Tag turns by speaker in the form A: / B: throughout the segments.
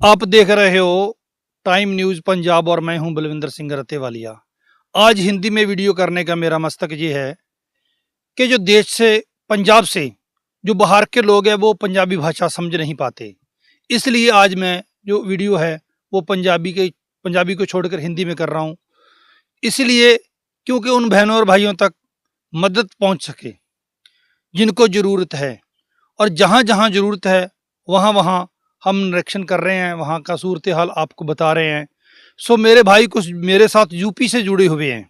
A: आप देख रहे हो टाइम न्यूज़ पंजाब और मैं हूँ बलविंदर सिंह रतेवालिया। आज हिंदी में वीडियो करने का मेरा मस्तक ये है कि जो देश से, पंजाब से जो बाहर के लोग हैं, वो पंजाबी भाषा समझ नहीं पाते। इसलिए आज मैं जो वीडियो है, वो पंजाबी के, पंजाबी को छोड़कर हिंदी में कर रहा हूँ। इसलिए क्योंकि उन बहनों और भाइयों तक मदद पहुँच सके, जिनको ज़रूरत है, और जहाँ जहाँ ज़रूरत है वहाँ वहाँ हम निरीक्षण कर रहे हैं, वहाँ का सूरत हाल आपको बता रहे हैं। सो मेरे भाई कुछ मेरे साथ यूपी से जुड़े हुए हैं,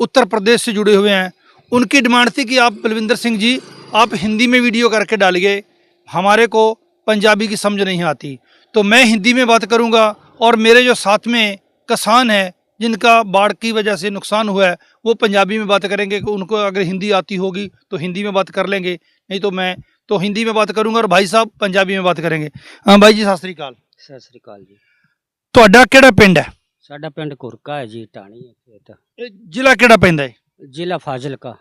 A: उत्तर प्रदेश से जुड़े हुए हैं। उनकी डिमांड थी कि आप बलविंदर सिंह जी, आप हिंदी में वीडियो करके डालिए, हमारे को पंजाबी की समझ नहीं आती। तो मैं हिंदी में बात करूँगा और मेरे जो साथ में किसान हैं, जिनका बाढ़ की वजह से नुकसान हुआ है, वो पंजाबी में बात करेंगे कि उनको अगर हिंदी आती होगी तो हिंदी में बात कर लेंगे, नहीं तो मैं तो हिंदी में बात करूंगा और भाई साहब पंजाबी में बात करेंगे ਹਾਂ ਬਾਈ ਜੀ ਸਤਿ ਸ੍ਰੀ ਅਕਾਲ
B: ਸਤਿ ਸ੍ਰੀ ਅਕਾਲ ਜੀ
A: ਤੁਹਾਡਾ ਕਿਹੜਾ ਪਿੰਡ ਹੈ
B: ਸਾਡਾ ਪਿੰਡ ਕੁਰਕਾ ਹੈ ਜੀ ਟਾਣੀ ਹੈ ਖੇਤ
A: ਇਹ ਜ਼ਿਲ੍ਹਾ ਕਿਹੜਾ ਪੈਂਦਾ ਹੈ
B: ਜ਼ਿਲ੍ਹਾ ਫਾਜ਼ਿਲਕਾ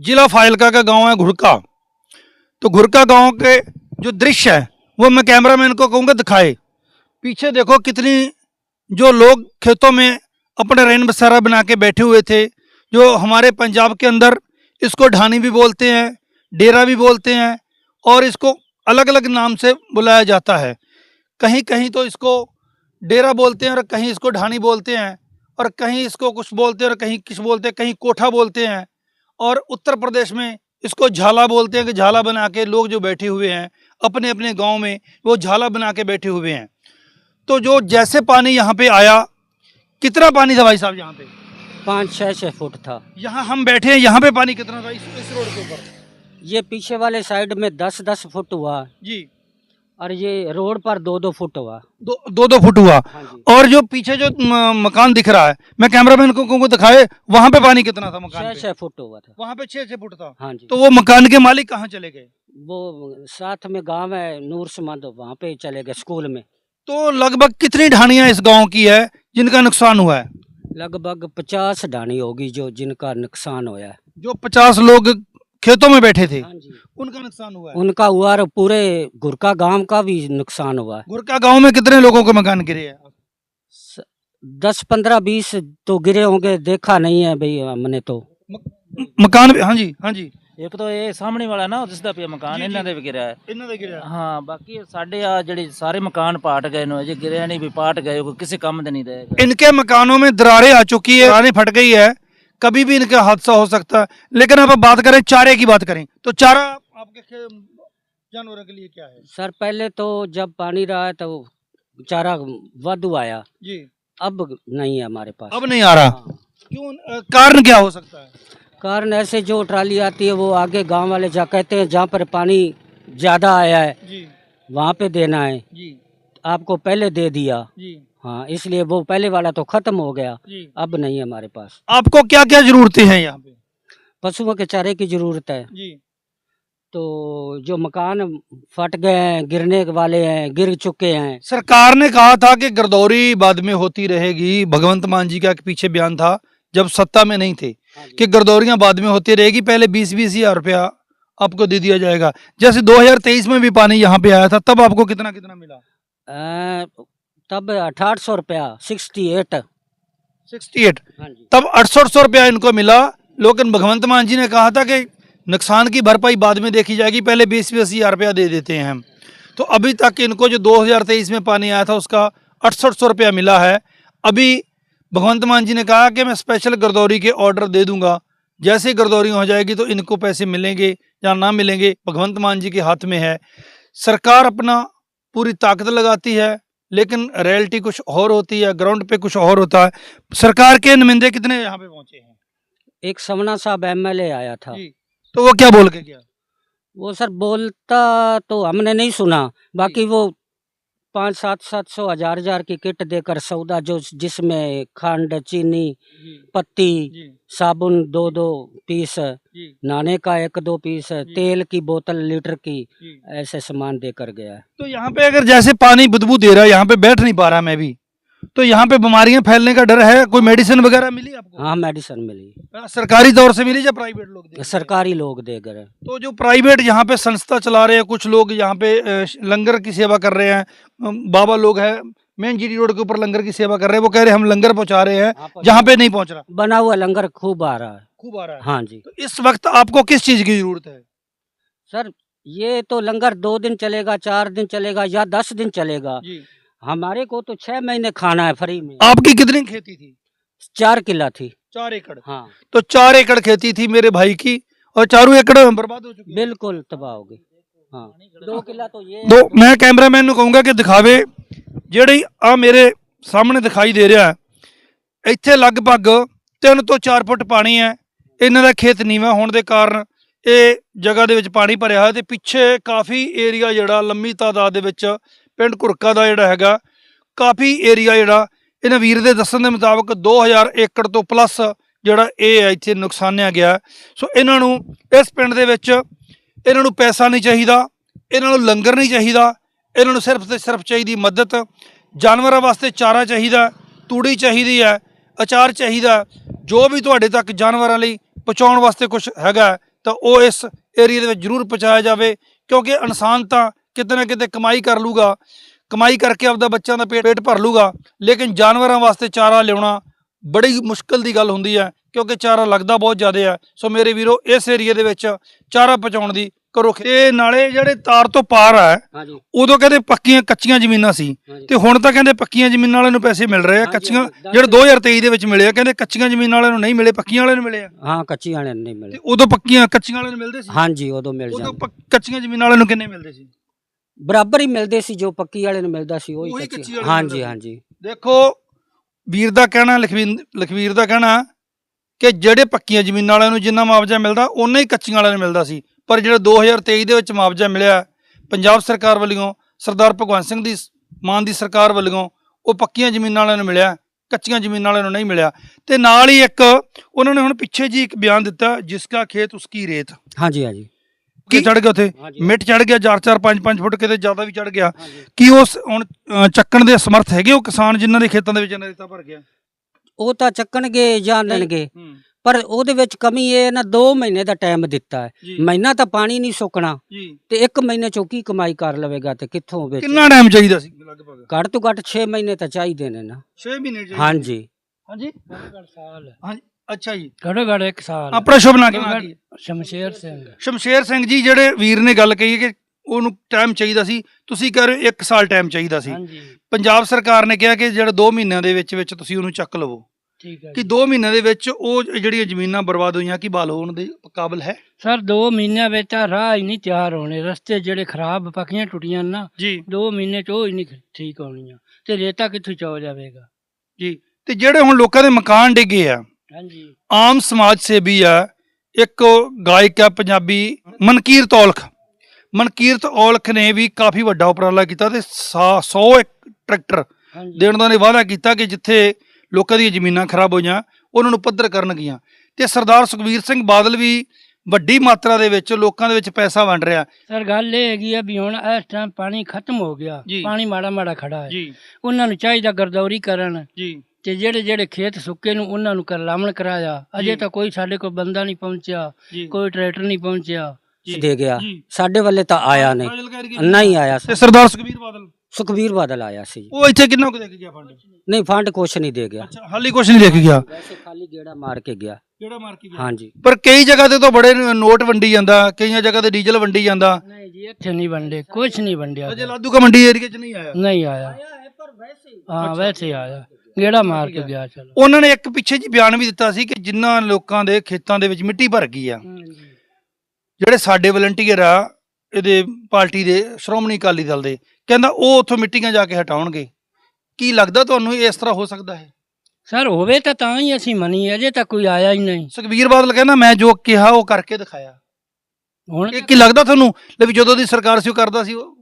A: जिला फाइलका का गांव है घुड़का तो घुड़का गांव के जो दृश्य है वो मैं कैमरामैन को कहूँगा दिखाए पीछे देखो कितनी जो लोग खेतों में अपने रैन बसेरा बना के बैठे हुए थे जो हमारे पंजाब के अंदर इसको ढानी भी बोलते हैं डेरा भी बोलते हैं और इसको अलग अलग नाम से बुलाया जाता है। कहीं कहीं तो इसको डेरा बोलते हैं और कहीं इसको ढाणी बोलते हैं और कहीं इसको कुछ बोलते हैं और कहीं किस बोलते हैं कहीं कोठा बोलते हैं और उत्तर प्रदेश में इसको झाला बोलते हैं कि झाला बना के लोग जो बैठे हुए हैं अपने अपने गाँव में वो झाला बना के बैठे हुए हैं। तो जो जैसे पानी यहाँ पे आया कितना पानी था भाई साहब यहाँ पे?
B: पाँच छः छः फुट था।
A: यहाँ हम बैठे हैं यहाँ पे पानी कितना था इस, इस रोड के ऊपर?
B: ये पीछे वाले साइड में दस दस फुट हुआ।
A: जी।
B: और ये रोड पर दो दो फुट हुआ।
A: दो दो दो फुट हुआ।
B: हाँ
A: और जो पीछे जो मकान दिख रहा है मैं कैमरामैन को को दिखाए वहाँ पे पानी कितना था मकान
B: छः
A: पे?
B: फुट हुआ था।
A: वहाँ पे छह छह फुट था।
B: हाँ जी।
A: तो वो मकान के मालिक कहाँ चले गए?
B: वो साथ में गाँव है नूर समंद वहाँ पे चले गए स्कूल में।
A: तो लगभग कितनी ढानियाँ इस गाँव की है जिनका नुकसान हुआ है?
B: लगभग पचास ढानी होगी जो जिनका नुकसान हुआ है।
A: जो पचास लोग खेतों में बैठे थे
B: हाँ जी
A: उनका नुकसान हुआ है
B: उनका हुआ और पूरे गुरका गांव का भी नुकसान हुआ है
A: गुरका गांव में कितने लोगों के मकान गिरे हैं
B: स- दस पंद्रह बीस तो गिरे होंगे देखा नहीं है भाई हमने तो
A: म- मकान भी हाँ जी हाँ जी
C: ਇੱਕ ਤਾਂ ਇਹ ਸਾਹਮਣੇ ਵਾਲਾ ਨਾ ਦਿਸਦਾ ਪਿਆ ਮਕਾਨ
A: ਜੀ,
C: ਇਹਨਾਂ
A: ਜੀ।
C: ਦੇ ਵੀ ਗਿਰਿਆ ਹੈ
A: इन्हों दे गिरे
C: ਹਾਂ ਬਾਕੀ ਸਾਡੇ ਆ ਜਿਹੜੇ ਸਾਰੇ ਮਕਾਨ ਪਾਟ ਗਏ ਨੇ ਅਜੇ ਗਿਰਿਆ ਨਹੀਂ ਵੀ ਪਾਟ ਗਏ ਕੋਈ ਕਿਸੇ ਕੰਮ ਦੇ ਨਹੀਂ ਰਹੇਗਾ
A: इनके मकानों में दरारें आ चुकी है दरारें फट गई है कभी भी इनका हादसा हो सकता है। लेकिन अब बात करें चारे की बात करें तो चारा आपके जानवरों के लिए क्या है?
B: सर पहले तो जब पानी रहा है तो चारा वाधु आया।
A: जी।
B: अब नहीं है हमारे पास।
A: अब नहीं आ रहा।
B: हाँ।
A: क्यों? कारण क्या हो सकता है?
B: कारण ऐसे जो ट्राली आती है वो आगे गाँव वाले जा कहते हैं जहाँ पर पानी ज़्यादा आया है
A: जी।
B: वहाँ पे देना है।
A: जी।
B: आपको पहले दे दिया।
A: जी।
B: हाँ इसलिए वो पहले वाला तो ख़त्म हो गया। अब नहीं है हमारे पास।
A: आपको क्या क्या जरूरतें हैं यहाँ पे?
B: पशुओं के चारे की ज़रूरत है।
A: जी।
B: तो जो मकान फट गए हैं गिरने वाले हैं गिर चुके हैं।
A: सरकार ने कहा था कि गिरदौरी बाद में होती रहेगी। भगवंत मान जी का एक पीछे बयान था जब सत्ता में नहीं थे कि गिरदौरियाँ बाद में होती रहेगी। पहले बीस बीस हज़ार रुपया आपको दे दिया जाएगा। जैसे 2023 में भी पानी यहाँ पे आया था तब आपको कितना कितना मिला?
B: तब अठारह सौ रुपया सिक्सटी एट
A: 68
B: हाँ जी।
A: तब अड़सठ सौ रुपया इनको मिला। लेकिन भगवंत मान जी ने कहा था कि नुकसान की भरपाई बाद में देखी जाएगी पहले बीस बीस हज़ार रुपया दे देते हैं हम। तो अभी तक इनको जो 2023 में पानी आया था उसका अड़सठ सौ रुपया मिला है। अभी भगवंत मान जी ने कहा कि मैं स्पेशल गर्दौरी के ऑर्डर दे दूँगा। जैसे ही गर्दौरी हो जाएगी तो इनको पैसे मिलेंगे या ना मिलेंगे भगवंत मान जी के हाथ में है। सरकार अपना पूरी ताकत लगाती है लेकिन रियलिटी कुछ और होती है ग्राउंड पे कुछ और होता है। सरकार के नुमाइंदे कितने यहाँ पे पहुँचे हैं?
B: एक समना साहब एमएलए आया था।
A: तो वो क्या बोल के गया?
B: वो सर बोलता तो हमने नहीं सुना बाकी वो पाँच सात सात सौ हजार हजार की किट देकर सौदा जो जिसमें खंड चीनी
A: जी
B: पत्ती
A: जी
B: साबुन दो दो पीस
A: जी
B: नहाने का एक दो पीस
A: जी।
B: तेल की बोतल लीटर की
A: जी
B: ऐसे सामान देकर गया है
A: तो यहाँ पे अगर जैसे पानी बदबू दे रहा है यहाँ पे बैठ नहीं पा रहा मैं भी तो यहाँ पे बीमारियाँ फैलने का डर है? कोई मेडिसिन वगैरह मिली आपको?
B: हाँ मेडिसिन मिली।
A: सरकारी तौर से मिली या प्राइवेट लोग दे
B: सरकारी लोग दे गए
A: तो जो प्राइवेट यहाँ पे संस्था चला रहे हैं कुछ लोग यहाँ पे लंगर की सेवा कर रहे हैं। बाबा लोग हैं मेन जीडी रोड के ऊपर लंगर की सेवा कर रहे हैं। वो कह रहे हैं हम लंगर पहुँचा रहे हैं जहाँ पे नहीं पहुँच रहा।
B: बना हुआ लंगर खूब आ रहा है।
A: खूब आ रहा है।
B: हाँ जी।
A: तो इस वक्त आपको किस चीज़ की ज़रूरत है?
B: सर ये तो लंगर दो दिन चलेगा चार दिन चलेगा या दस दिन चलेगा।
A: जी।
B: हमारे को तो छह महीने खाना है फ्री में
A: आपकी कितनी खेती थी
B: चार किला थी
A: चार एकड़
B: हाँ
A: तो चार एकड़ खेती थी मेरे भाई की और चारों एकड़ बर्बाद हो चुकी है
B: बिल्कुल तबाह हो गई हाँ दो किला तो ये
A: ਦੋ ਮੈਂ ਕੈਮਰਾਮੈਨ ਨੂੰ ਕਹੂੰਗਾ ਕਿ ਦਿਖਾਵੇ ਜਿਹੜੀ ਆ ਮੇਰੇ ਸਾਹਮਣੇ ਦਿਖਾਈ ਦੇ ਰਿਹਾ ਹੈ ਇੱਥੇ ਲਗਭਗ 3 ਤੋਂ 4 ਫੁੱਟ ਪਾਣੀ ਹੈ ਇਹਨਾਂ ਦਾ ਖੇਤ ਨੀਵਾਂ ਹੋਣ ਦੇ ਕਾਰਨ ਇਹ ਜਗ੍ਹਾ ਦੇ ਵਿੱਚ ਪਾਣੀ ਭਰਿਆ ਹੋਇਆ ਤੇ ਪਿੱਛੇ ਕਾਫੀ ਏਰੀਆ ਜਿਹੜਾ ਲੰਮੀ ਤਾਦਾਦ ਦੇ ਵਿੱਚ ਪਿੰਡ ਕੁਰਕਾ ਦਾ ਜਿਹੜਾ ਹੈਗਾ, ਕਾਫੀ ਏਰੀਆ ਜਿਹੜਾ, ਇਹਨਾਂ ਵੀਰ ਦੇ ਦੱਸਣ ਦੇ ਮੁਤਾਬਕ 2000 ਏਕੜ ਤੋਂ ਪਲੱਸ ਜਿਹੜਾ ਇਹ ਹੈ, ਇੱਥੇ ਨੁਕਸਾਨਿਆ ਗਿਆ। ਸੋ ਇਹਨਾਂ ਨੂੰ ਇਸ ਪਿੰਡ ਦੇ ਵਿੱਚ ਇਹਨਾਂ ਨੂੰ ਪੈਸਾ ਨਹੀਂ ਚਾਹੀਦਾ, ਇਹਨਾਂ ਨੂੰ ਲੰਗਰ ਨਹੀਂ ਚਾਹੀਦਾ, ਇਹਨਾਂ ਨੂੰ ਸਿਰਫ ਤੇ ਸਿਰਫ ਚਾਹੀਦੀ ਮਦਦ। ਜਾਨਵਰਾਂ ਵਾਸਤੇ ਚਾਰਾ ਚਾਹੀਦਾ, ਤੂੜੀ ਚਾਹੀਦੀ ਹੈ, ਅਚਾਰ ਚਾਹੀਦਾ, ਜੋ ਵੀ ਤੁਹਾਡੇ ਤੱਕ ਜਾਨਵਰਾਂ ਲਈ ਪਹੁੰਚਾਉਣ ਵਾਸਤੇ ਕੁਝ ਹੈਗਾ, ਤਾਂ ਉਹ ਇਸ ਏਰੀਆ ਦੇ ਵਿੱਚ ਜ਼ਰੂਰ ਪਹੁੰਚਾਇਆ ਜਾਵੇ, ਕਿਉਂਕਿ ਇਨਸਾਨ ਤਾਂ ਕਿਤੇ ਨਾ ਕਿਤੇ ਕਮਾਈ ਕਰ ਲੂਗਾ ਕਮਾਈ ਕਰਕੇ ਆਪਦਾ ਬੱਚਿਆਂ ਦਾ ਪੇਟ ਭਰ ਲੂਗਾ ਲੇਕਿਨ ਜਾਨਵਰਾਂ ਵਾਸਤੇ ਚਾਰਾ ਲਿਆਉਣਾ ਬੜੀ ਮੁਸ਼ਕਲ ਦੀ ਗੱਲ ਹੁੰਦੀ ਹੈ ਕਿਉਂਕਿ ਚਾਰਾ ਲੱਗਦਾ ਬਹੁਤ ਜ਼ਿਆਦਾ ਹੈ। ਸੋ ਮੇਰੇ ਵੀਰੋ ਇਸ ਏਰੀਆ ਦੇ ਵਿੱਚ ਚਾਰਾ ਪਹੁੰਚਾਉਣ ਦੀ ਕਰੋ ਤੇ ਨਾਲੇ ਜਿਹੜੇ ਤਾਰ ਤੋਂ ਪਾਰ ਆ ਉਦੋਂ ਕਹਿੰਦੇ ਪੱਕੀਆਂ ਕੱਚੀਆਂ ਜ਼ਮੀਨਾਂ ਸੀ। ਤੇ ਹੁਣ ਤਾਂ ਕਹਿੰਦੇ ਪੱਕੀਆਂ ਜ਼ਮੀਨਾਂ ਵਾਲਿਆਂ ਨੂੰ ਪੈਸੇ ਮਿਲ ਰਹੇ ਆ ਕੱਚੀਆਂ ਜਿਹੜੇ 2023 ਦੇ ਵਿੱਚ ਮਿਲੇ ਆ ਕਹਿੰਦੇ ਕੱਚੀਆਂ ਜ਼ਮੀਨਾਂ ਵਾਲਿਆਂ ਨੂੰ ਨਹੀਂ ਮਿਲੇ ਪੱਕੀਆਂ ਵਾਲਿਆਂ ਨੂੰ ਮਿਲੇ ਆ।
B: ਹਾਂ ਕੱਚੀਆਂ ਵਾਲਿਆਂ ਨੂੰ
A: ਨਹੀਂ
B: ਮਿਲੇ।
A: ਤੇ ਉਦੋਂ ਪੱਕੀਆਂ ਕੱਚੀਆਂ ਵਾਲਿਆਂ ਨੂੰ ਮਿਲਦੇ ਸੀ?
B: ਹਾਂਜੀ ਉਦੋਂ ਮਿਲ ਜਾਂਦੇ।
A: ਉਦੋਂ ਕੱਚੀਆਂ ਜ਼ਮੀਨਾਂ ਵਾਲਿਆਂ ਨੂੰ ਕਿੰਨੇ ਮਿਲਦੇ ਸੀ?
B: ਬਰਾਬਰ ਹੀ ਮਿਲਦੇ ਸੀ
A: ਜੋ
B: ਪੱਕੀ
A: ਵਾਲੇ
B: ਨੂੰ
A: ਮਿਲਦਾ
B: ਸੀ
A: ਉਹ
B: ਹੀ
A: ਕੱਚੀ
B: ਹਾਂਜੀ ਹਾਂਜੀ।
A: ਦੇਖੋ ਵੀਰ ਦਾ ਕਹਿਣਾ ਲਖਵੀਰ ਦਾ ਕਹਿਣਾ ਕਿ ਜਿਹੜੇ ਪੱਕੀਆਂ ਜ਼ਮੀਨਾਂ ਵਾਲਿਆਂ ਨੂੰ ਜਿੰਨਾ ਮੁਆਵਜ਼ਾ ਮਿਲਦਾ ਉਨਾ ਹੀ ਕੱਚੀਆਂ ਵਾਲਿਆਂ ਨੂੰ ਮਿਲਦਾ ਸੀ। ਪਰ ਜਿਹੜਾ 2023 ਦੇ ਵਿੱਚ ਮੁਆਵਜ਼ਾ ਮਿਲਿਆ ਪੰਜਾਬ ਸਰਕਾਰ ਵੱਲੋਂ ਸਰਦਾਰ ਭਗਵੰਤ ਸਿੰਘ ਦੀ ਮਾਨ ਦੀ ਸਰਕਾਰ ਵੱਲੋਂ ਉਹ ਪੱਕੀਆਂ ਜ਼ਮੀਨਾਂ ਵਾਲਿਆਂ ਨੂੰ ਮਿਲਿਆ ਕੱਚੀਆਂ ਜ਼ਮੀਨਾਂ ਵਾਲਿਆਂ ਨੂੰ ਨਹੀਂ ਮਿਲਿਆ। ਤੇ ਨਾਲ ਹੀ ਇੱਕ ਉਹਨਾਂ ਨੇ ਹੁਣ ਪਿੱਛੇ ਜੀ ਇੱਕ ਬਿਆਨ ਦਿੱਤਾ ਜਿਸ ਦਾ ਖੇਤ ਉਸकी ਰੇਤ।
B: ਹਾਂਜੀ ਹਾਂਜੀ।
A: ਕੀ? ਚੜ ਗਿਆ ਉੱਥੇ? ਮਿੱਟ ਚੜ ਗਿਆ 4 4 5 5 ਫੁੱਟ ਕਿਤੇ ਜ਼ਿਆਦਾ ਵੀ ਚੜ ਗਿਆ। ਕੀ ਉਸ ਹੁਣ ਚੱਕਣ ਦੇ ਸਮਰਥ ਹੈਗੇ ਉਹ ਕਿਸਾਨ ਜਿਨ੍ਹਾਂ ਦੇ ਖੇਤਾਂ ਦੇ ਵਿੱਚ ਰੇਤਾ ਭਰ ਗਿਆ?
B: ਉਹ ਤਾਂ ਚੱਕਣਗੇ ਜਾਂ ਲੈਣਗੇ। ਪਰ ਉਹਦੇ ਵਿੱਚ ਕਮੀ ਇਹ ਨਾ 2 ਮਹੀਨੇ ਦਾ ਟਾਈਮ ਦਿੱਤਾ ਹੈ। ਮਹੀਨਾ ਤਾਂ ਪਾਣੀ ਨਹੀਂ ਸੁੱਕਣਾ। ਤੇ 1 ਮਹੀਨੇ ਚੋਂ ਕੀ ਕਮਾਈ ਕਰ ਲਵੇਗਾ ਤੇ ਕਿੱਥੋਂ ਵਿੱਚ?
A: ਕਿੰਨਾ ਟਾਈਮ ਚਾਹੀਦਾ ਸੀ? ਲਗਭਗ।
B: ਘੱਟ ਤੋਂ ਘੱਟ 6 ਮਹੀਨੇ ਤਾਂ ਚਾਹੀਦੇ ਨੇ ਨਾ।
A: 6 ਮਹੀਨੇ
B: ਹਾਂਜੀ।
A: ਹਾਂਜੀ। ਅੱਛਾ ਜੀ।
D: ਘੜੋ ਘੜ ਇੱਕ ਸਾਲ।
A: ਆਪਣਾ ਸ਼ੁਭ ਨਾਮ ਕੀ ਹੈ?
D: ਸ਼ਮਸ਼ੇਰ ਸਿੰਘ।
A: ਸ਼ਮਸ਼ੇਰ ਸਿੰਘ ਜੀ ਜਿਹੜੇ ਵੀਰ ਨੇ ਗੱਲ ਕਹੀ ਕਿ ਉਹਨੂੰ ਟਾਈਮ ਚਾਹੀਦਾ ਸੀ। ਤੁਸੀਂ ਕਹਿ ਰਹੇ ਹੋ 1 ਸਾਲ ਟਾਈਮ ਚਾਹੀਦਾ ਸੀ। ਪੰਜਾਬ ਸਰਕਾਰ ਨੇ ਕਿਹਾ ਕਿ ਜਿਹੜਾ 2 ਮਹੀਨਿਆਂ ਦੇ ਵਿੱਚ ਵਿੱਚ ਤੁਸੀਂ ਉਹਨੂੰ ਚੱਕ ਲਵੋ।
D: ਠੀਕ ਹੈ
A: ਕਿ 2 ਮਹੀਨਿਆਂ ਦੇ ਵਿੱਚ ਉਹ ਜਿਹੜੀਆਂ ਜ਼ਮੀਨਾਂ ਬਰਬਾਦ ਹੋਈਆਂ ਕੀ ਬਾਲ ਹੋਣ ਦੇ ਕਾਬਲ ਹੈ?
D: ਸਰ 2 ਮਹੀਨਿਆਂ ਵਿੱਚ ਰਾਹ ਹੀ ਨਹੀਂ ਤਿਆਰ ਹੋਣੇ। ਰਸਤੇ ਜਿਹੜੇ ਖਰਾਬ ਪੱਕੀਆਂ ਟੁੱਟੀਆਂ ਨਾ
A: ਜੀ।
D: 2 ਮਹੀਨੇ ਚ ਉਹ ਹੀ ਨਹੀਂ ਠੀਕ ਹੋਣੀਆਂ। ਤੇ ਰੇਤਾ ਕਿੱਥੋਂ ਚੋ ਜਾਵੇਗਾ?
A: ਜੀ। ਤੇ ਜਿਹੜੇ ਹੁਣ ਲੋਕਾਂ ਦੇ ਮਕਾਨ ਡਿੱਗੇ ਆ
D: ਹਾਂਜੀ।
A: ਆਮ ਸਮਾਜ ਸੇਵੀ ਆ ਇੱਕ ਗਾਇਕ ਆ ਪੰਜਾਬੀ ਮਨਕੀਰਤ ਔਲਖ। ਮਨਕੀਰਤ ਔਲਖ ਨੇ ਵੀ ਕਾਫੀ ਵੱਡਾ ਉਪਰਾਲਾ ਕੀਤਾ ਤੇ 100 ਇੱਕ ਟਰੈਕਟਰ ਦੇਣ ਦਾ ਨੇ ਵਾਅਦਾ ਕੀਤਾ ਕਿ ਜਿੱਥੇ ਲੋਕਾਂ ਦੀਆਂ ਜ਼ਮੀਨਾਂ ਖਰਾਬ ਹੋਈਆਂ ਉਹਨਾਂ ਨੂੰ ਪੱਧਰ ਕਰਨਗੀਆਂ ਤੇ ਸਰਦਾਰ ਸੁਖਬੀਰ ਸਿੰਘ ਬਾਦਲ ਵੀ ਵੱਡੀ ਮਾਤਰਾ ਦੇ ਵਿੱਚ ਲੋਕਾਂ ਦੇ ਵਿੱਚ ਪੈਸਾ ਵੰਡ ਰਿਹਾ।
D: ਸਰ ਗੱਲ ਇਹ ਹੈਗੀ ਆ ਵੀ ਹੁਣ ਇਸ ਟਾਈਮ ਪਾਣੀ ਖਤਮ ਹੋ ਗਿਆ। ਪਾਣੀ ਮਾੜਾ ਮਾੜਾ ਖੜਾ ਹੈ। ਉਹਨਾਂ ਨੂੰ ਚਾਹੀਦਾ ਗਰਦੌਰੀ ਕਰਨ।
A: ਜੀ।
D: ਤੇ ਜਿਹੜੇ ਜਿਹੜੇ ਖੇਤ ਸੁੱਕੇ ਨੂੰ ਉਹਨਾਂ ਨੂੰ ਕਰਲਾਮਣ ਕਰਾਇਆ। ਅਜੇ ਤਾਂ ਕੋਈ ਸਾਡੇ ਕੋਲ ਬੰਦਾ ਨਹੀਂ ਪਹੁੰਚਿਆ ਕੋਈ ਟਰੈਕਟਰ ਨਹੀਂ ਪਹੁੰਚਿਆ।
B: ਦੇ ਗਿਆ। ਸਾਡੇ ਵੱਲੇ ਤਾਂ ਆਇਆ ਨਹੀਂ। ਨਹੀਂ ਆਇਆ
A: ਤੇ ਸਰਦਾਰ ਸੁਖਬੀਰ ਬਾਦਲ?
B: ਸੁਖਬੀਰ ਬਾਦਲ ਆਇਆ ਸੀ
A: ਉਹ ਇੱਥੇ ਕਿੰਨਾ ਕੁ ਦੇ ਕੇ ਗਿਆ ਫੰਡ?
B: ਨਹੀਂ ਫੰਡ ਕੁਛ ਨਹੀਂ ਦੇ ਗਿਆ।
A: ਅੱਛਾ ਹਾਲੀ ਕੁਝ ਨਹੀਂ ਦੇ ਕੇ ਗਿਆ।
B: ਵੈਸੇ ਖਾਲੀ ਗੇੜਾ ਮਾਰ ਕੇ ਗਿਆ।
A: ਕਿਹੜਾ ਮਾਰ ਕੇ ਗਿਆ।
B: ਹਾਂਜੀ।
A: ਪਰ ਕਈ ਜਗ੍ਹਾ ਤੇ ਤਾਂ ਬੜੇ ਨੋਟ ਵੰਡੀ ਜਾਂਦਾ ਕਈਆਂ ਜਗ੍ਹਾ ਤੇ ਡੀਜ਼ਲ ਵੰਡੀ ਜਾਂਦਾ।
D: ਨਹੀਂ ਜੀ ਇੱਥੇ ਨਹੀਂ ਵੰਡੇ ਕੁਝ ਨਹੀਂ ਵੰਡਿਆ
A: ਅਜੇ ਲਾਦੂ ਕਾ ਮੰਡੀ ਏਰੀਆ 'ਚ ਨਹੀਂ ਆਇਆ।
D: ਨਹੀਂ ਆਇਆ। ਹਾਂ ਵੈਸੇ ਹੀ ਆਇਆ। ਗੇੜਾ ਮਾਰ ਕੇ ਗਿਆ ਚਲੋ।
A: ਉਹਨਾਂ ਨੇ ਇੱਕ ਪਿੱਛੇ ਜੀ ਬਿਆਨ ਵੀ ਦਿੱਤਾ ਸੀ ਕਿ ਜਿਨ੍ਹਾਂ ਲੋਕਾਂ ਦੇ ਖੇਤਾਂ ਦੇ ਵਿੱਚ ਮਿੱਟੀ ਭਰ ਗਈ ਆ। ਜਿਹੜੇ ਸਾਡੇ ਵਲੰਟੀਅਰ ਆ ਇਹਦੇ ਪਾਰਟੀ ਦੇ ਸ਼੍ਰੋਮਣੀ ਅਕਾਲੀ ਦਲ ਦੇ ਕਹਿੰਦਾ ਉਹ ਉੱਥੋਂ ਮਿੱਟੀਆਂ ਜਾ ਕੇ ਹਟਾਉਣਗੇ। ਕੀ ਲੱਗਦਾ ਤੁਹਾਨੂੰ ਇਸ ਤਰ੍ਹਾਂ ਹੋ ਸਕਦਾ ਹੈ?
D: ਸਰ ਹੋਵੇ ਤਾਂ ਤਾਂ ਹੀ ਅਸੀਂ ਮੰਨੀਏ ਅਜੇ ਤਾਂ ਕੋਈ ਆਇਆ ਹੀ ਨਹੀਂ।
A: ਸੁਖਬੀਰ ਬਾਦਲ ਕਹਿੰਦਾ ਮੈਂ ਜੋ ਕਿਹਾ ਉਹ ਕਰਕੇ ਦਿਖਾਇਆ।
D: ਹੁਣ
A: ਇਹ ਕੀ ਲੱਗਦਾ ਤੁਹਾਨੂੰ? ਲੈ ਵੀ ਜਦੋਂ ਦੀ ਸਰਕਾਰ ਸੀ ਉਹ ਕਰਦਾ ਸੀ ਉਹ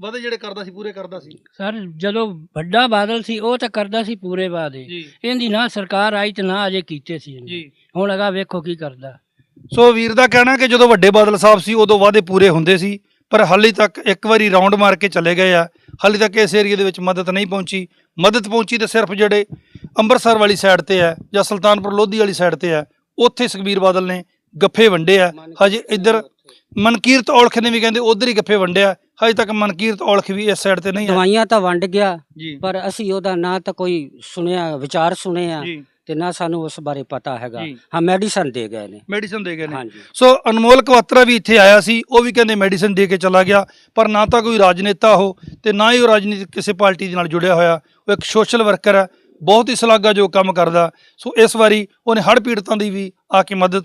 A: ਵਾਅਦੇ ਜਿਹੜੇ ਕਰਦਾ ਸੀ ਪੂਰੇ ਕਰਦਾ ਸੀ।
D: ਸਰ ਜਦੋਂ ਵੱਡਾ ਬਾਦਲ ਸੀ ਉਹ ਤਾਂ ਕਰਦਾ ਸੀ ਪੂਰੇ ਵਾਦੇ
A: ਜੀ।
D: ਇਹਦੀ ਨਾ ਸਰਕਾਰ ਆਈ ਤੇ ਨਾ ਅਜੇ ਕੀਤੇ ਸੀ ਇਹਨੇ।
A: ਜੀ।
D: ਹੁਣ ਅਗਾ ਵੇਖੋ ਕੀ ਕਰਦਾ।
A: ਸੋ ਵੀਰ ਦਾ ਕਹਿਣਾ ਕਿ ਜਦੋਂ ਵੱਡੇ ਬਾਦਲ ਸਾਹਿਬ ਸੀ ਉਦੋਂ ਵਾਅਦੇ ਪੂਰੇ ਹੁੰਦੇ ਸੀ ਪਰ ਹਾਲੇ ਤੱਕ ਇੱਕ ਵਾਰੀ ਰਾਉਂਡ ਮਾਰ ਕੇ ਚਲੇ ਗਏ ਆ। ਹਾਲੇ ਤੱਕ ਇਸ ਏਰੀਆ ਦੇ ਵਿੱਚ ਮਦਦ ਨਹੀਂ ਪਹੁੰਚੀ। ਮਦਦ ਪਹੁੰਚੀ ਤੇ ਸਿਰਫ ਜਿਹੜੇ ਅੰਮ੍ਰਿਤਸਰ ਵਾਲੀ ਸਾਈਡ ਤੇ ਹੈ ਜਾਂ ਸੁਲਤਾਨਪੁਰ ਲੋਧੀ ਵਾਲੀ ਸਾਈਡ ਤੇ ਹੈ ਉੱਥੇ ਸੁਖਬੀਰ ਬਾਦਲ ਨੇ ਗੱਫੇ ਵੰਡੇ ਆ। ਹਜੇ ਇੱਧਰ ਮਨਕੀਰਤ ਔਲਖ ਨੇ ਵੀ ਕਹਿੰਦੇ ਉਧਰ ਹੀ ਗੱਫੇ ਵੰਡਿਆ ਹਜੇ ਤੱਕ ਮਨਕੀਰਤ ਔਲਖ ਵੀ ਇਸ ਸਾਈਡ ਤੇ ਨਹੀਂ
B: ਦਵਾਈਆਂ ਤਾਂ ਵੰਡ ਗਿਆ
A: ਜੀ।
B: ਪਰ ਅਸੀਂ ਉਹਦਾ ਨਾ ਤਾਂ ਕੋਈ ਸੁਣਿਆ ਵਿਚਾਰ ਸੁਣਿਆ
A: ਜੀ।
B: ਤੇ ਨਾ ਸਾਨੂੰ ਉਸ ਬਾਰੇ ਪਤਾ ਹੈਗਾ।
A: ਜੀ।
B: ਹਾਂ ਮੈਡੀਸਨ ਦੇ ਗਏ ਨੇ।
A: ਮੈਡੀਸਨ ਦੇ ਗਏ ਨੇ।
B: ਹਾਂਜੀ।
A: ਸੋ ਅਨਮੋਲ ਕਵਾਤਰਾ ਵੀ ਇੱਥੇ ਆਇਆ ਸੀ ਉਹ ਵੀ ਕਹਿੰਦੇ ਮੈਡੀਸਨ ਦੇ ਕੇ ਚਲਾ ਗਿਆ ਪਰ ਨਾ ਤਾਂ ਕੋਈ ਰਾਜਨੇਤਾ ਹੋ ਤੇ ਨਾ ਹੀ ਉਹ ਰਾਜਨੀਤਿਕ ਕਿਸੇ ਪਾਰਟੀ ਦੇ ਨਾਲ ਜੁੜਿਆ ਹੋਇਆ। ਉਹ ਇੱਕ ਸੋਸ਼ਲ ਵਰਕਰ ਹੈ ਬਹੁਤ ਹੀ ਸ਼ਲਾਘਾਯੋਗ ਕੰਮ ਕਰਦਾ। ਸੋ ਇਸ ਵਾਰੀ ਉਹਨੇ ਹੜ੍ਹ ਪੀੜਤਾਂ ਦੀ ਵੀ ਆ ਕੇ ਮਦਦ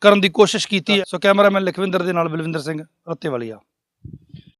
A: ਕਰਨ ਦੀ ਕੋਸ਼ਿਸ਼ ਕੀਤੀ ਹੈ। ਸੋ ਕੈਮਰਾਮੈਨ ਲਖਵਿੰਦਰ ਦੇ ਨਾਲ ਬਲਵਿੰਦਰ ਸਿੰਘ ਰੱਤੇਵਾਲੀਆ।